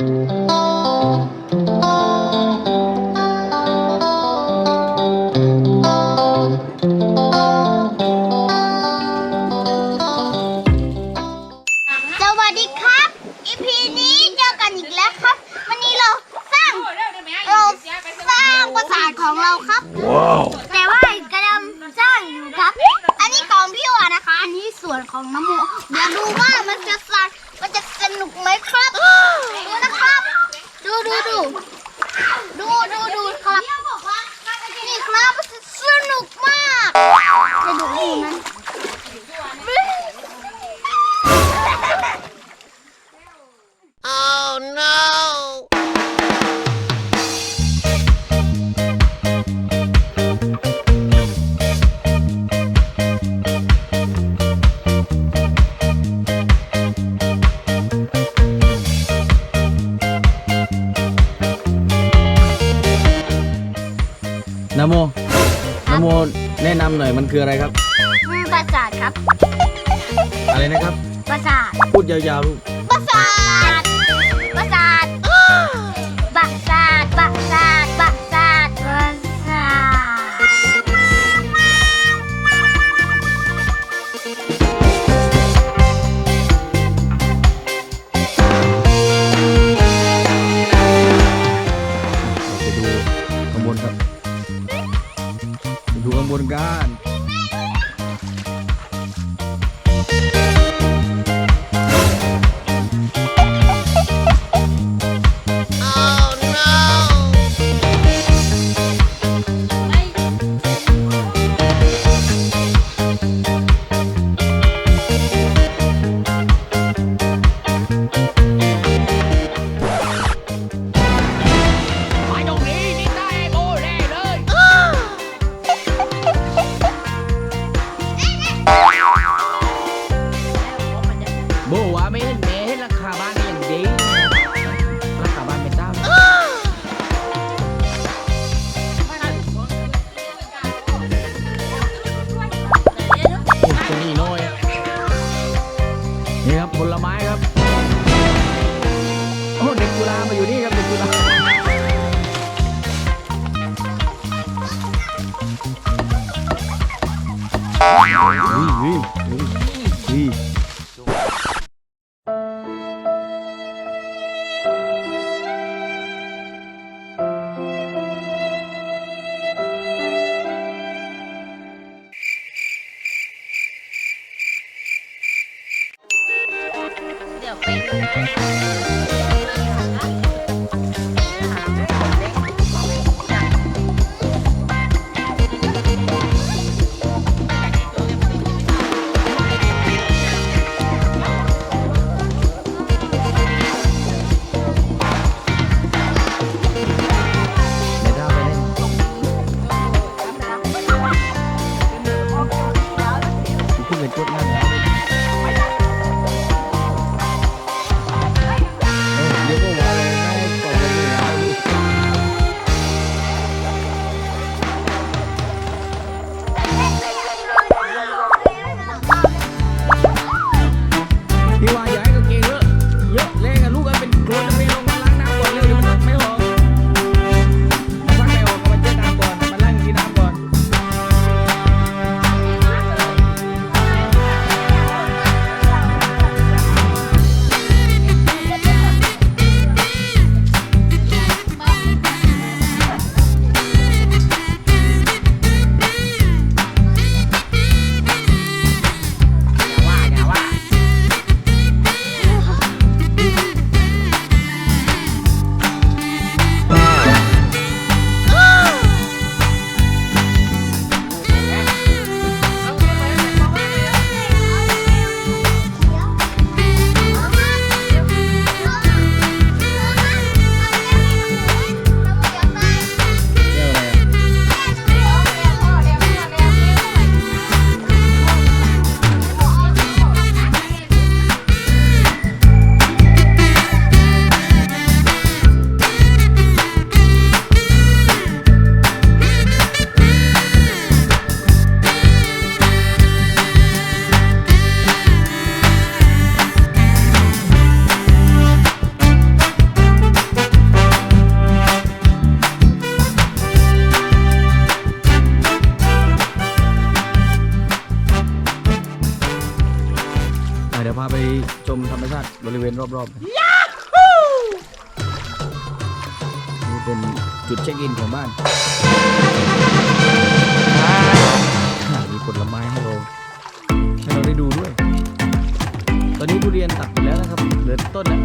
สวัสดีครับ EP นี้เจอกันอีกแล้วครับ วันนี้เราสร้างเราสร้างปราสาทของเราครับแต่ว่ากำลังสร้างอยู่ครับ อันนี้ของพี่วานะคะ อันนี้ส่วนของน้ำโมเดี๋ยวดูว่ามันจะสร้างมันจะสนุกไหมครับ นโมแนะนำหน่อยมันคืออะไรครับ อืมปราสาทครับ อะไรนะครับ ปราสาท พูดยาวๆลูกปราสาท ปราสาทปราสาทปราสาท โบาติบริเวณรอบๆนะนี่เป็นจุดเช็คอินของบ้านอ่ามีผลไม้ให้เราให้เราได้ดูด้วย ตอนนี้ทุเรียนตัดไปแล้วนะครับ เหลือต้นแล้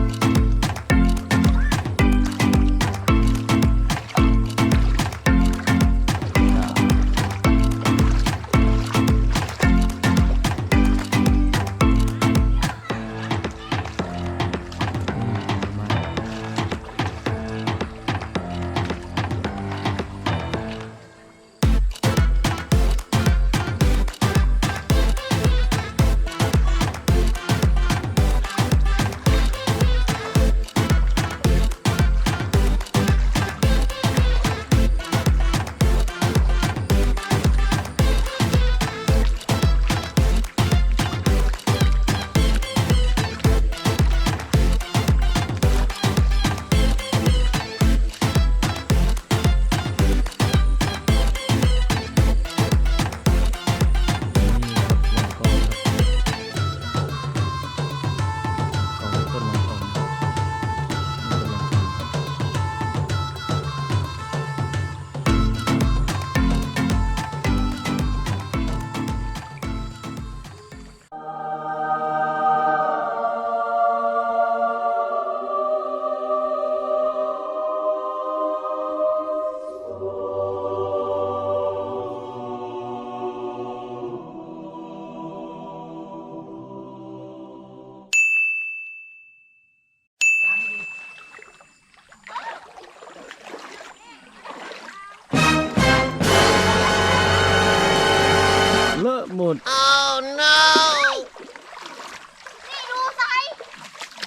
นี่ดูไซ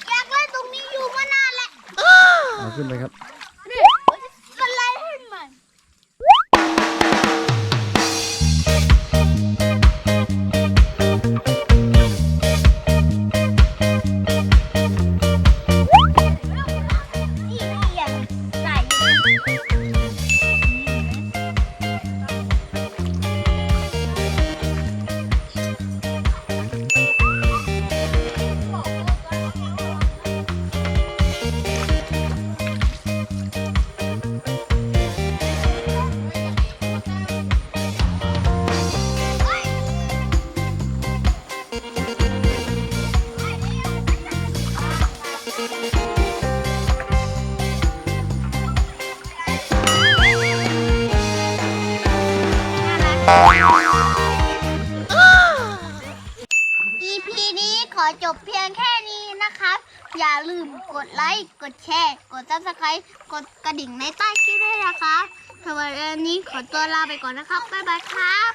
อยากเล่นตรงนี้อยู่มานานแล้ว เอาขึ้นไปครับ EP นี้ขอจบเพียงแค่นี้นะครับ อย่าลืมกดไลค์ กดแชร์ กด subscribe กดกระดิ่งในใต้คลิปด้วยนะคะสำหรับวันนี้ขอตัวลาไปก่อนนะครับ บ๊ายบายครับ